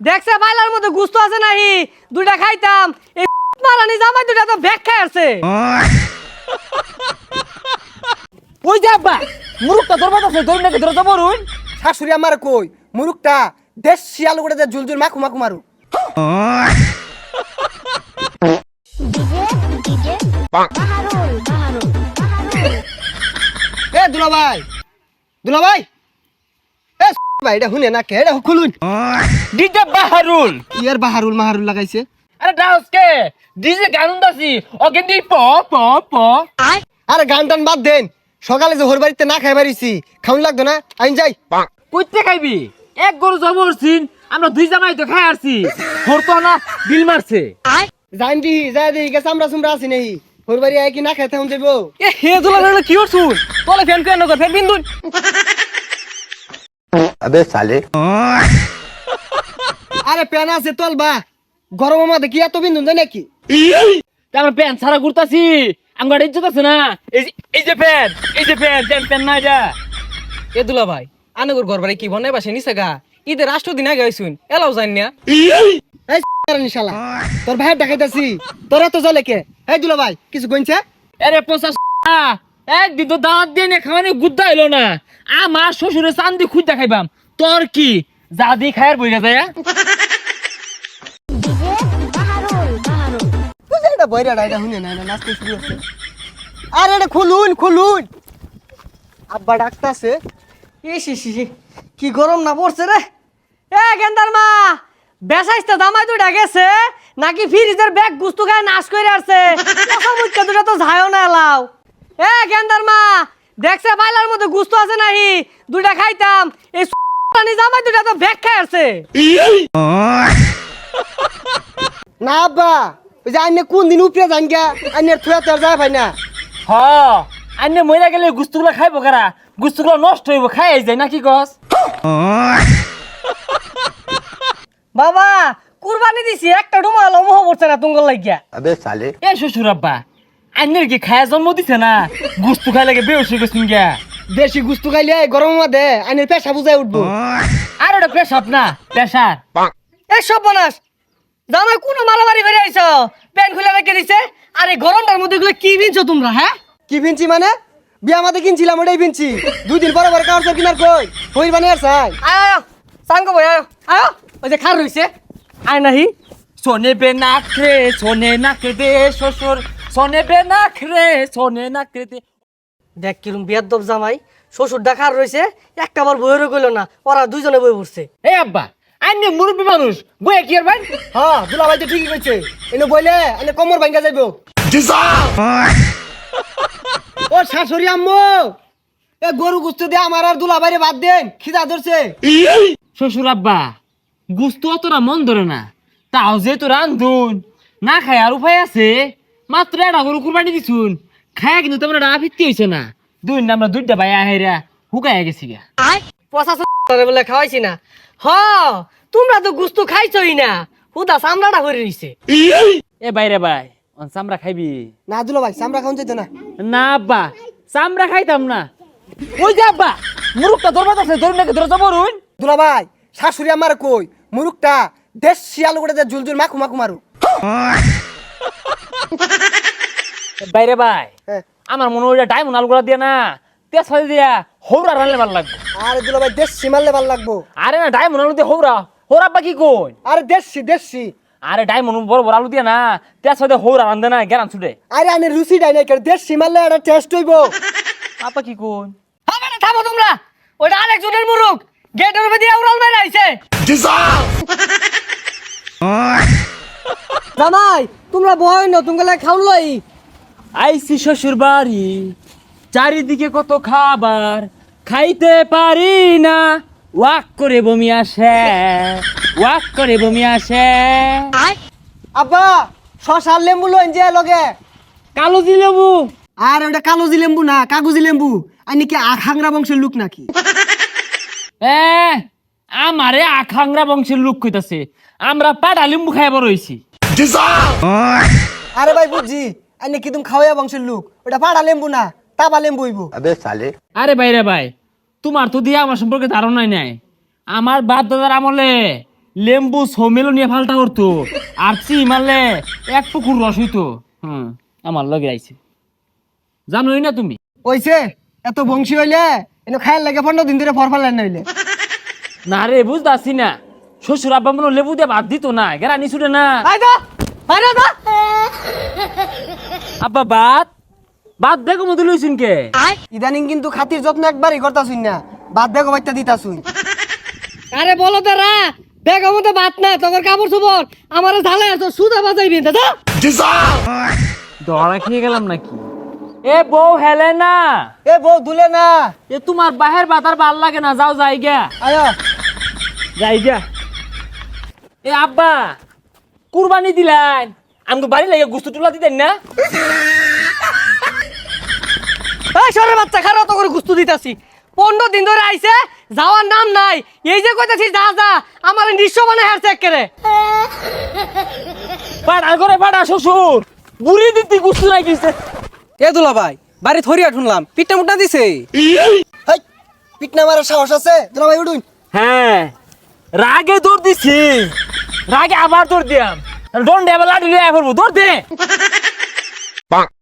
দেখছে বাইলার মধ্যে গুস্ত আছে নাহি? দুইটা খাইতাম। এই মারানি জামাই দুইটা তো ভেক খাই আছে ওই যে আব্বা মুরুখটা ধরবা আছে ধরুন নাকি ধরে যাব রুন শাশুড়ি আমার কই? মুরুকটা দেশ শিয়াল করে ঝুল ঝুল মাখু মাখু মারু এ দুলা ভাই দুলা ভাই এ ভাই এটা শুনে না কে? এটা খুলুন। ডিজে বাহারুল। ইয়ার বাহারুল মাহারুল লাগাইছে? আরে ডাউস কে? ডিজে গান দাসি ও কিন্তু প প প। আরে গান টান বাদ দেন। সকালে যে হোর বাড়িতে না খাই বাড়িছি খাউন লাগতো না? আইন যাই। কইতে খাইবি? এক গরু জবরছিন আমরা দুই জামাই তো খাই আসছি হোর তো না বিল মারছে। জান দি যাই দি গেছে আমরা সুমরা আছি নেই। হোর বাড়ি আয় কি না খাইতে হম যাইবো? এ হে তোলা না কি হছু তোলে ফ্যান কেন কর ফ্যান বিন্দু আবে সালে। আরে প্যান আছে তল বা। গরম আমাদের কি এত বিন্দুন যায় নাকি? আমরা প্যান্ট ছাড়া ঘুরতাছি। আমার ইজ্জত আছে না। এই যে যে প্যান্ট এই যে প্যান্ট প্যান্ট প্যান্ট না এটা এ দুলা ভাই আনগর ঘর বাড়ি কি বনে বাসে নিছে গা? ঈদের রাষ্ট্র দিন আগে হইছুন এলাও জান না। এই নিশালা তোর ভাইয়ের দেখাইতাছি। তোরা তো জলে কে? এই দুলা ভাই কিছু কইছে আরে পোষা একদিন তো দাঁত দিয়ে নে খাওয়ানি গুদ্দা এলো না। আমার শ্বশুরে চান্দি খুঁজতে খাইবাম তোর কি? যা দি খায়ের বইরা যায় এটা বইরা এটা শুনে না নাচতে শুরু হচ্ছে। আরে এটা খুলুন খুলুন। আব্বা ডাকতাছে। ইস ইস কি গরম না পড়ছে রে। এ গেন্দার মা বেসাইতে দামাই দুইটা গেছে নাকি ফ্রিজের ব্যাগ গুস্তু গায়ে নাশ করে আসছে। কথা দুটা তো ঝায়ও না এলাও। এ গেন্দার মা দেখছে বাইলার মধ্যে গুস্ত আছে নাহি দুইটা খাইতাম। এই রানী জামাই দুইটা তো ব্যাগ খাই আসছে। না আব্বা ওই যে আইনে কোন দিন উপরে যান গা? আইনে থুয়া তোর যা ভাই না। হ আইনে মইরা গেলে গুস্তুগুলা খাইব কারা? গুস্তুগুলা নষ্ট হইব খাই যায় না কি গছ বাবা কুরবানি দিছি একটা রুমাল অমহ পড়ছে না তুঙ্গল লাগিয়া। আবে সালে। এ শ্বশুর আব্বা আইনের কি খায় জন্ম দিছে না? গুস্তু খাই লাগে বেউসি গেছিন গা? দেশি গুস্তু খাইলে গরম মা দে আইনের পেশা বুঝাই উঠবো। আর ওটা পেশাব না পেশার। এসব বনাস জামাই কোনো মারামারি করে আইছ? প্যান্ট খুলে রেখে দিছে। আরে গরমটার মধ্যে এগুলো কি বিনছো তোমরা হ্যাঁ? কি ভিনছি মানে? বিয়া মাতে কিনছিলাম ওটাই ভিনছি দুই দিন পরে পরে কাউর কিনার কই? হই মানে আর চাই। আয় আয় সাঙ্গ বই আয় আয়। ওই যে খার রইছে। আয় নাহি। সোনে বে নাকরে সোনে নাকে দে শ্বশুর। সোনে বে নাকরে সোনে নাকরে দে দেখ কিরম বিয়ার দব জামাই। শ্বশুর দেখার রইছে। একটা বার বইয়েরও কইল না ওরা দুইজনে বই পড়ছে। এই আব্বা আন্নে মুরব্বী মানুষ। বয়ে কি আর ভাই? হ্যাঁ দুলা ভাই তো ঠিকই কইছে। এনে বইলে এনে কমর ভাঙ্গা যাইবো। ও শাশুড়ি আম্মু! এ গরু গুস্ত দিয়ে আমার আর দুলা বাইরে বাদ দেন খিদা ধরছে। শ্বশুর আব্বা গুস্তু অতটা মন ধরে না। তাও যেহেতু রান্ধুন না খায় আর উপায় আছে? মাত্র একটা গরু কুরবানি দিছুন। খায় কিন্তু তেমন একটা আফিত্তি হয়েছে না। দুই না আমরা দুইটা ভাই আহেরা হুকাইয়া গেছি গা। পচা চ- বলে খাওয়াইছি না। হ তোমরা তো গুস্তু খাইছই না। হুদা চামড়াটা হয়ে রইছে এ বাইরে ভাই অন চামড়া খাইবি? না দুলা ভাই সামরা খাওন যাইতো না। না আব্বা চামড়া খাইতাম না। ওই যে আব্বা? মুরুখটা ধরবা আছে ধরুন নাকি ধরে যাব রুন দুলা ভাই শাশুড়ি আমার কই? মুরুকটা দেশ শিয়াল করে ঝুল ঝুল মাখু মাখু মারু বাইরে ভাই হ্যাঁ। আমার মনে হয় ডায়মন্ড আলগুলা দিয়ে না। তেজ দিয়া হৌরা রানলে ভালো লাগবে। আরে দুলা ভাই দেশ মারলে ভালো লাগবো। আরে না ডায়মন্ড আলু দিয়ে হৌরা। হৌরা আব্বা কি কই? আরে দেশি দেশি। আরে ডায়মন্ড বড় বড় আলু দিয়ে না তেজ দিয়ে হৌরা রান্ধে না গেরান ছুটে। আরে আনে রুচি ডাই নাই দেশি মারলে একটা টেস্ট হইব। আপা কি কই? হবে না থামো তোমরা। ওইটা আরেকজনের মুরুখ। গেটের উপরে দিয়ে উড়াল মেরে আইছে। জামাই তোমরা বয় না তোমরা খাউন লই। আইসি শ্বশুর বাড়ি চারিদিকে কত খাবার খাইতে পারি না। ওয়াক করে বমি আসে ওয়াক করে বমি আসে। আব্বা শশা আর লেম্বু লইন যে লগে। কালো দিলেবু আর ওটা কালোজি লেম্বু না কাগজি লেম্বু। আইনি কি আখাংরা বংশের লোক নাকি? এ আমারে আখাংরা বংশের লোক কইতাছে। আমরা পাটা লিম্বু খাইবার রইছি আরে ভাই বুঝছি আইনি কি তুমি খাওয়া বংশের লোক। ওটা পাড়া লেম্বু না তা পালেম বইব। আবে সালে। আরে ভাই রে ভাই তোমার তো দিয়ে আমার সম্পর্কে ধারণাই নাই। আমার বাপ দাদার আমলে লেম্বু সৌমেলো নিয়ে ফালতা করতো আর চি মারলে এক পুকুর রস হইতো। হুম আমার লগে আইছে। জানোই না তুমি? ওইছে এত বংশী হইলে এনে খায়াল লাগে পনেরো দিন ধরে ফর ফালান হইলে। না রে বুঝতাছি না। শ্বশুর আব্বা মনে লেবু দিয়ে বাদ দিত না গেরা নিছুটে না। আব্বা ভাত? ভাত দেখো মতো লইছুন কে? ইদানিং কিন্তু খাতির যত্ন একবারই করতাছুন না বাদ দেখো বাচ্চা দিতাছুন। আরে বলো তারা ব্যাগ মধ্যে ভাত না তোর কাপড় চোপড় আমার ঝালে তোর সুদা বাজাইবি দাদা ধরা খেয়ে গেলাম নাকি? এ বউ হেলে না। এ বউ দুলে না। এ তোমার বাহের বাতার ভালো লাগে না যাও যাই গা আয়। যাই গা এ আব্বা কুরবানি দিলেন। আমি বাড়ি লাগে গুস্তু টুলা দিতেন না? এই সরে বাচ্চা খারাপ তো করে গুস্তু দিতাছি। পনেরো দিন ধরে আইছে যাওয়ার নাম নাই। এই যে কইতাছি যা যা আমার নিঃস্ব মানে হারছে একেরে পাড়া করে পাড়া শ্বশুর। বুড়ি দিতি গুস্তু নাই গেছে এ দুলা ভাই বাড়ি থরিয়া শুনলাম পিঠটা মুটা দিছে। হাই পিটনা মারার সাহস আছে? দুলা ভাই উঠুন। হ্যাঁ রাগে দৌড় দিছি। রাগে আবার দৌড় দিয়াম। দৌড় দে আবার লাঠি লিয়ে ফেলব দৌড় দে।